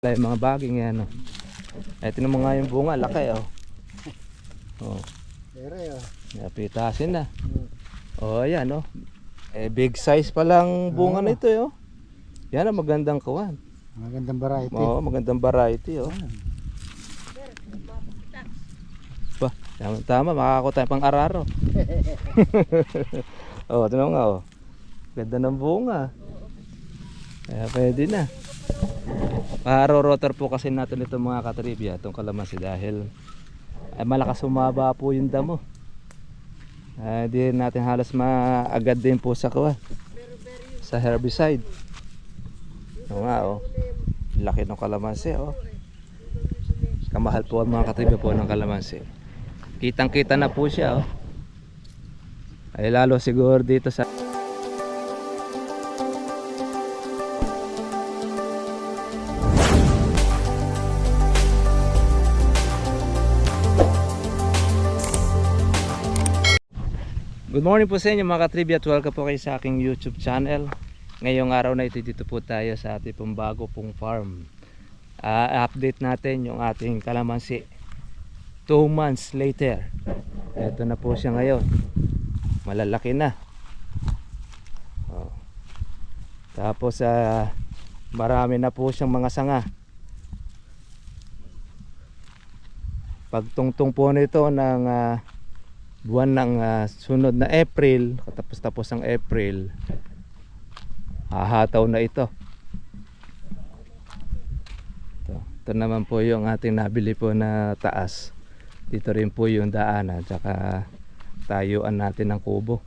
Wala yung mga baging yan. Oh. Eh, tinan mo nga yung bunga, laki oh. Oh, Ere, oh. napitasin na. Oh, ayan oh. Eh, big size pa lang bunga nito eh, oh. Yan ang magandang kawan. Magandang variety. Oo, magandang variety oh. Ba, tama, tama makakakuha tayo pang araro. oh, tinan mo nga oh. Ganda ng bunga. Kaya pwede na. Paro-rotor po kasi natin itong mga katribya, itong kalamansi dahil ay malakas sumaba po yung damo. Ah, di natin halos maagad din po sa kuha. Sa herbicide. Oo nga oh. Laki ng kalamansi oh. Kamahal po ang mga katribya po ng kalamansi. Kitang kita na po siya oh. Ay lalo siguro dito sa Good morning po sa inyo mga katribya at welcome po kayo sa aking YouTube channel. Ngayong araw na ito dito po tayo sa ating pong bago pong farm. Ah, update natin yung ating kalamansi 2 months later. Ito na po siya ngayon. Malalaki na. Oh. Tapos ah, marami na po siyang mga sanga. Pagtungtong po nito ng ah, buwan ng ah, sunod na April, tapos tapos ang April, hahataw na ito. Ito, ito naman po yung ating nabili po na taas. Dito rin po yung daanan, tsaka tayuan natin ng kubo.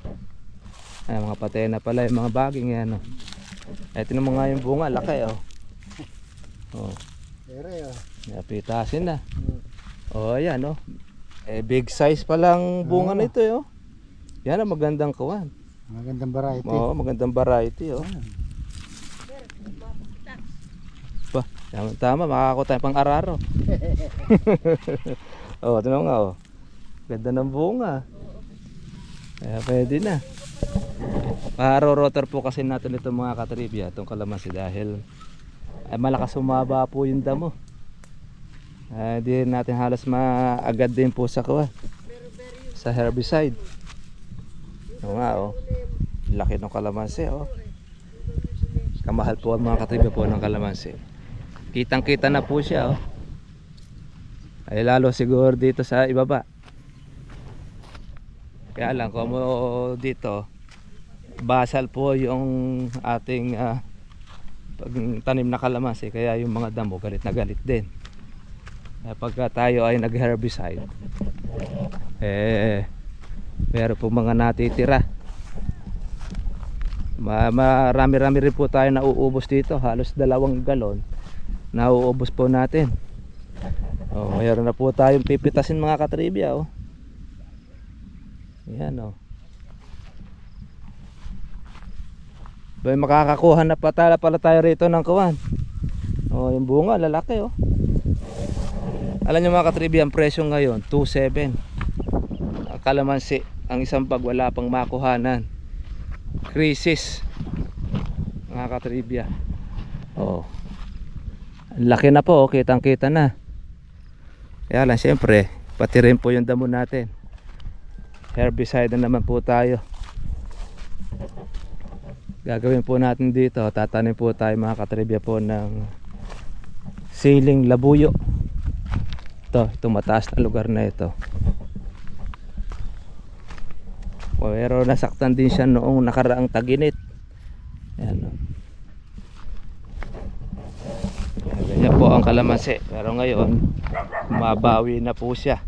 Ay, mga patay na pala yung mga baging yan. Oh. Tinan mo nga yung bunga, laki oh. Oh, oh. napitasin na. Hmm. Oh, ayan oh. Eh, big size pa lang bunga nito eh, oh. Yan ang magandang kawan. Magandang variety. Oo, magandang variety oh. Ba, tama, tama makakakuha tayo pang araro. oh, tinan nga oh. Ganda ng bunga. Kaya pwede na. Paro-rotor po kasi natin itong mga katribya, itong kalamansi dahil ay malakas sumaba po yung damo. Ah, di natin halos maagad din po sa kuha. Sa herbicide. Oo nga oh. Laki ng kalamansi oh. Kamahal po ang mga katribya po ng kalamansi. Kitang kita na po siya oh. Ay lalo siguro dito sa ibaba. Kaya lang kung mo dito basal po yung ating ah, pagtanim na kalamansi kaya yung mga damo galit na galit din. Kaya pagka tayo ay nag-herbicide eh meron po mga natitira. Ma marami-rami rin po tayo nauubos dito, halos dalawang galon. Nauubos po natin. Oh, mayroon na po tayong pipitasin mga katribya oh. Yan oh. Bay makakakuha na patala pala tayo rito ng kawan. Oh, yung bunga lalaki oh. Alam niyo mga katribya, ang presyo ngayon 2.7. Ang kalamansi, ang isang bag wala pang makuhanan. Crisis. Mga katribya. Oh. Ang laki na po, oh. kitang-kita na. Kaya lang siyempre, pati rin po yung damo natin. Herbicide na naman po tayo. Gagawin po natin dito, tatanim po tayo mga katribya po ng siling labuyo. Ito, ito mataas na lugar na ito. Pero nasaktan din siya noong nakaraang taginit. Ayan. Ganyan po ang kalamansi. Pero ngayon, mabawi na po siya.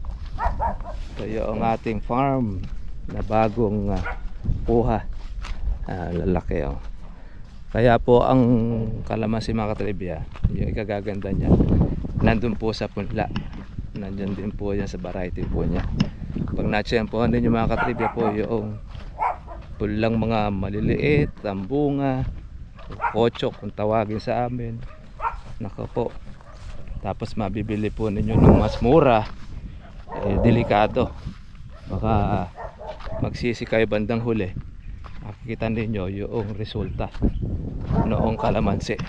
Ito yung ating farm na bagong ah, kuha. Ah, lalaki oh. Kaya po ang kalamansi mga katribya, yung ikagaganda niya, nandun po sa punla. Nandyan din po yan sa variety po niya. Pag natsyempohan din yung mga katribya po yung pulang mga maliliit, ang bunga, kochok kung tawagin sa amin. Nako po. Tapos mabibili po ninyo ng mas mura, eh, delikado. Baka magsisi kayo bandang huli. Makikita ninyo yung resulta noong kalamansi.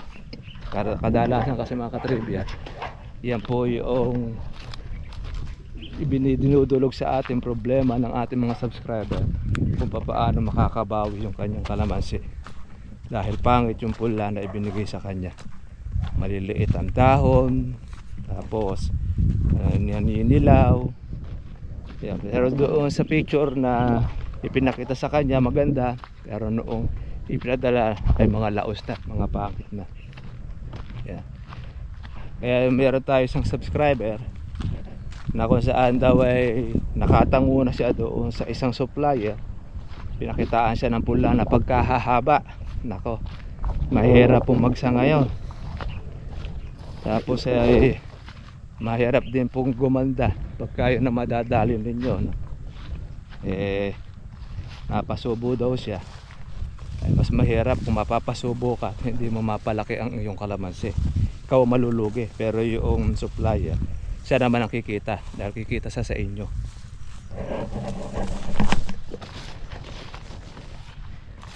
Kadalasan kasi mga katribya, yan po yung ibinidinudulog sa ating problema ng ating mga subscriber kung paano makakabawi yung kanyang kalamansi. Dahil pangit yung pula na ibinigay sa kanya. Maliliit ang dahon tapos uh, naninilaw yan. pero doon sa picture na ipinakita sa kanya maganda. Pero noong ipinadala ay mga laos na mga pangit na. Yan. kaya meron tayo isang subscriber na kung saan daw ay nakatango na siya doon sa isang supplier. Pinakitaan siya ng pula na pagkahahaba. Nako mahirap pong magsa ngayon. Tapos ay mahirap din pong gumanda pagka yun na madadalin ninyo no? eh napasubo daw siya. Ay mas mahirap kung mapapasubo ka hindi mo mapalaki ang iyong kalamansi. Ikaw malulugi pero yung supplier siya naman ang kikita dahil kikita sa sa inyo.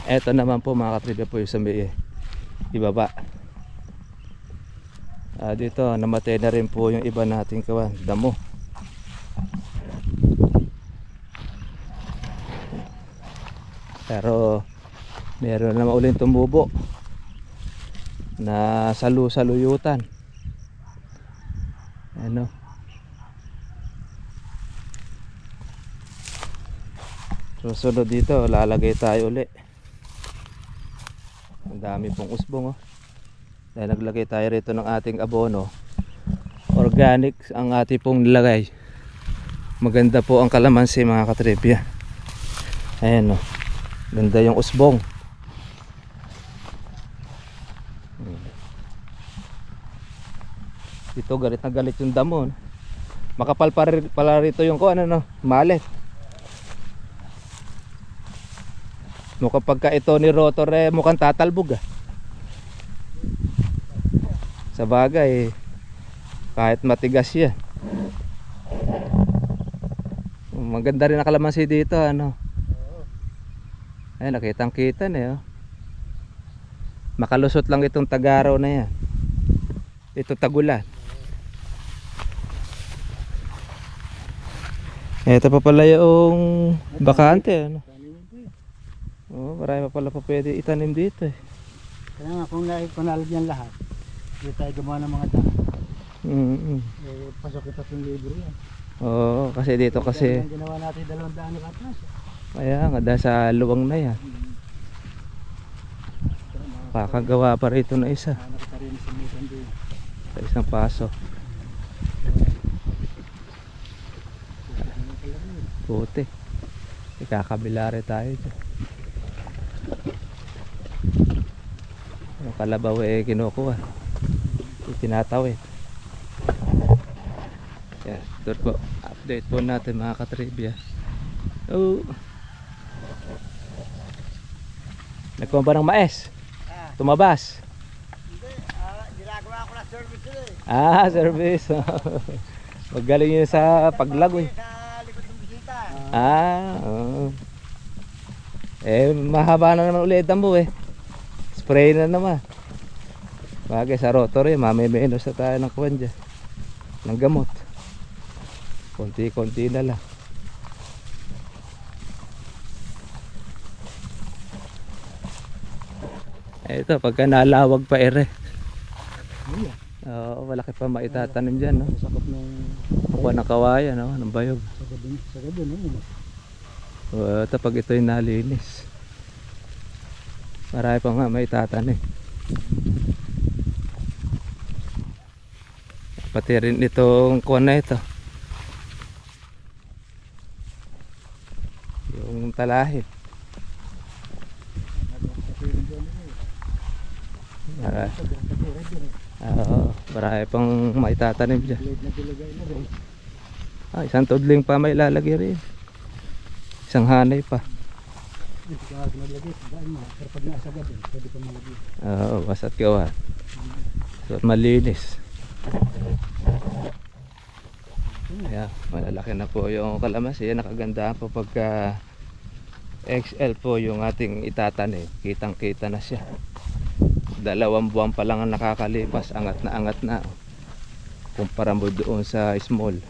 Eto naman po mga katribya po yung sa may ibaba. Ah, dito namatay na rin po yung iba nating kawan damo. Pero meron naman ulit tumubo na salu-saluyutan. Ano susunod dito lalagay tayo uli. Ang dami pong usbong oh. Dahil naglagay tayo rito ng ating abono organic ang ating pong nilagay. Maganda po ang kalamansi mga katripya ayan oh. Ganda yung usbong. Dito galit na galit yung damo no? makapal pala rito yung ko ano no? Malet no kapag ka ito ni rotor eh mukhang tatalbog ah. Sa bagay kahit matigas yan maganda rin ang kalamansi dito ano. Ay nakitang kita na eh oh. makalusot lang itong tagaraw na yan. Ito tagulan Ito pa pala yung bakante ano. Oh, marami pa pala pa pwede itanim dito eh. Kaya nga kung na panalagyan lahat, hindi tayo gumawa ng mga daan. Mm Eh, pasok ito yung libre yan. Oo, kasi dito kasi Kaya ang ginawa natin dalawang daan na katlas. kaya nga dahil sa luwang na yan. Kakagawa pa rito na isa Ah, sa sa isang paso. Puti. Ikakabila rin tayo dyan. Kalabaw eh kinukuha. Itinatawid. Yan, ito po. Update po natin mga katribya. Oh. Nagkuha ba ng? Tumabas. ginagawa ko na service eh. Ah, service. Magaling yun sa paglagoy. Ah, oo. Eh, mahaba na naman ulit ang eh. Spray na naman. Bagay sa rotor eh, mamiminos na tayo ng kuwan dyan. Ng gamot. Konti-konti na lang. Ito, pagka nalawag pa ere. Oo, malaki pa maitatanim dyan, no? Sakop ng Kuha ng kawayan, no? Ng bayog. sa gabi. No? Uh, pag ito'y nalinis marami pa nga may tatanim pati rin itong kuwan na ito yung talahib Mara, oo, marami pang may tatanim dyan ah, isang tudling pa may lalagay rin isang hanay pa. Oo, basta't gawa. So, malinis. Kaya, malalaki na po yung kalamansi. Nakaganda po pagka XL po yung ating itatanim. Kitang kita na siya. dalawang buwan pa lang ang nakakalipas angat na angat na kumpara mo doon sa small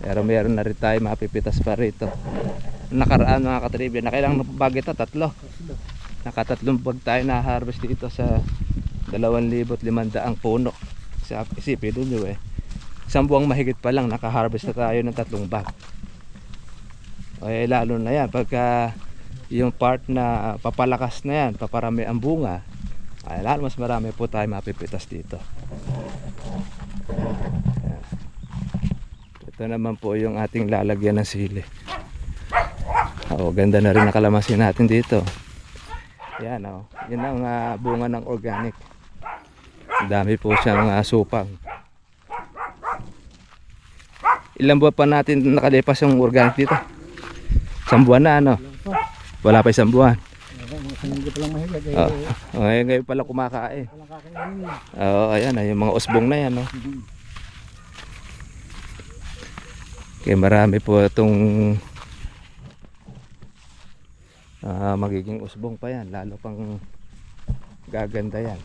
pero meron na rin tayo mapipitas pa rito nakaraan mga katribya nakailang bagita tatlo nakatatlong bag tayo na harvest dito sa 2,500 puno sa nyo eh. Isang buwang mahigit pa lang nakaharvest na tayo ng tatlong bag. Eh lalo na yan pagka yung part na papalakas na yan paparami ang bunga ay lalo mas marami po tayo mapipitas dito. Ito naman po yung ating lalagyan ng sili. Oh, ganda na rin ang kalamansi natin dito. Yan oh. yan ang ah, bunga ng organic dami po siyang ah, supang ilang buwan pa natin nakalipas yung organic dito isang buwan na ano wala pa isang buwan. Eh, oh. oh, ngayon, ngayon pala kumakain. Oo, ayan, ay, yung mga usbong na yan, no? Kaya marami po itong ah, magiging usbong pa yan, lalo pang gaganda yan.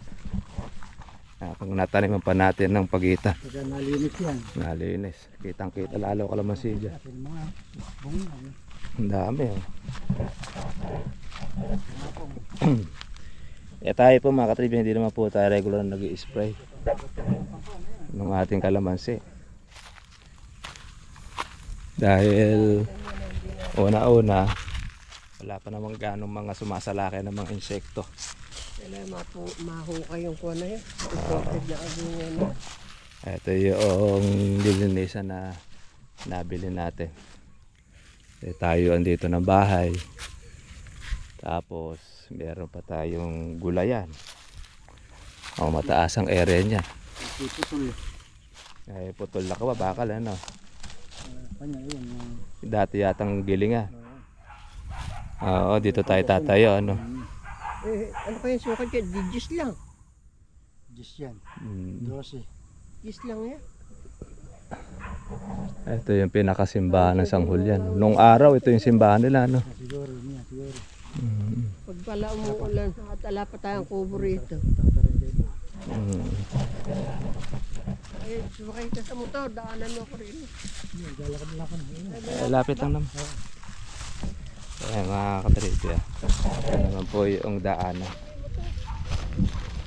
Ah, pag nataniman pa natin ng pagitan, Pagka nalinis yan. nalinis. Kitang kita lalo kalamansi dyan. Eh. Ang dami, oh. eh tayo po mga katribya, hindi naman po tayo regular nag spray ng ating kalamansi. Dahil una-una, wala pa namang ganong mga sumasalaki ng mga insekto. Kailangan mapu, mahukay yung kuha na yun. Abunga na. Ito yung lilinisan na nabili natin. Eh, tayo andito ng bahay. Tapos, meron pa tayong gulayan. O, mataas ang area niya. Iputol. Eh, putol na kawa, bakal ano. Dati yatang gilinga. Oo, dito tayo tatayo, ano. Eh, ano kaya sukat yan? Digis lang. Diyos yan. Mm. 12. Digis lang yan. Ito yung pinakasimbahan ng Sanghulyan. Nung araw, ito yung simbahan nila, no. Ah, Siguro niya. Siguro. Mm. Pag pala umuulan, at ala pa tayong kubo rito. Mm. Eh, sumakay ka sa motor, daanan mo ko rin. Yan, Lalakad lang ako. Ayun. Eh, lapit lang naman. Ayan mga katripya. Yan naman po yung daanan.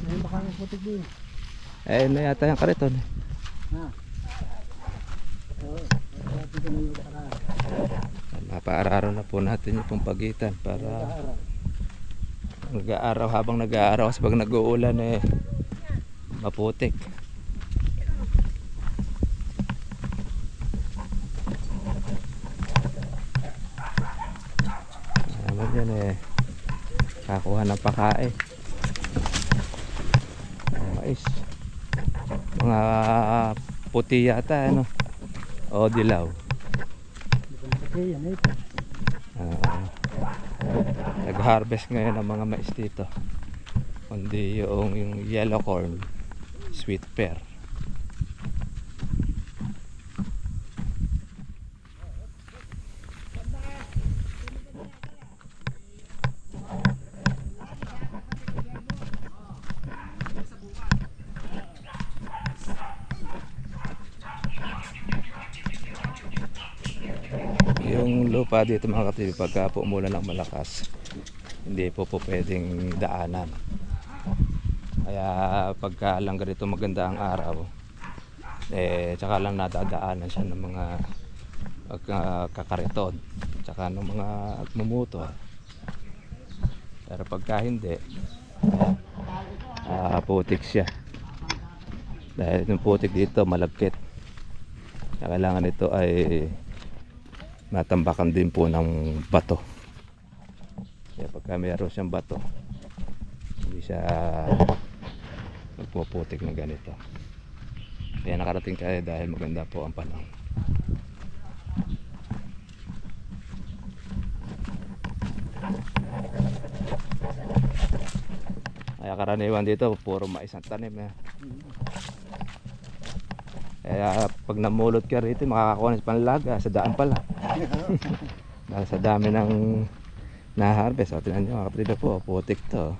Ngayon baka may putik din. Eh, na yata yung kariton. Ha? Napaararo na po natin yung pong pagitan para Araw. nag-aaraw habang nag-aaraw kasi pag nag-uulan eh maputik. Naman yan eh. Kakuha ng pakain. Mais. Mga puti yata ano. O dilaw. Eh. Ah, nag-harvest ngayon ng mga mais dito kundi yung, yung yellow corn sweet pear yung lupa dito mga katibi pagka po umulan ng malakas hindi po po pwedeng daanan. Kaya pagka lang ganito maganda ang araw eh tsaka lang nadadaanan siya ng mga uh, kakariton tsaka ng mga mumuto pero pagka hindi ah putik siya. Dahil yung putik dito malagkit. Kaya kailangan ito ay natambakan din po ng bato. Kaya pagka mayroon siyang bato hindi siya magpuputik na ganito. Kaya nakarating tayo dahil maganda po ang panahon. Kaya karaniwan dito puro mais ang tanim eh. Kaya pag namulot ka rito makakakuha ng panlaga sa daan pala dahil sa dami ng na-harvest o tinan nyo mga po putik to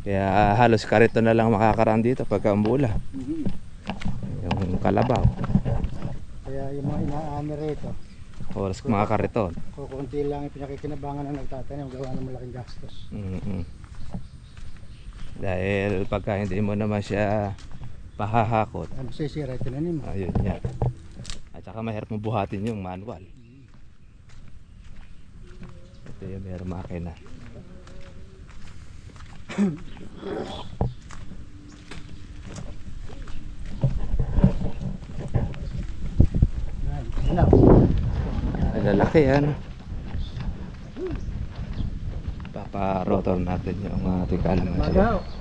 Kaya halos karito na lang makakaraan dito pagka umula. Mhm. Yung kalabaw. Kaya yung mga inaani rito, Oras mga kariton. kukunti lang yung pinakikinabangan ng nagtatanim, gawa ng malaking gastos. mm Dahil pagka hindi mo naman siya pahahakot, Ano sisira yung tinanim mo? ayun yan. At saka mahirap mo buhatin yung manual. Ito yung meron makina. Ang lalaki yan. Papa-rotor natin yung ating kalamansi. Magaw.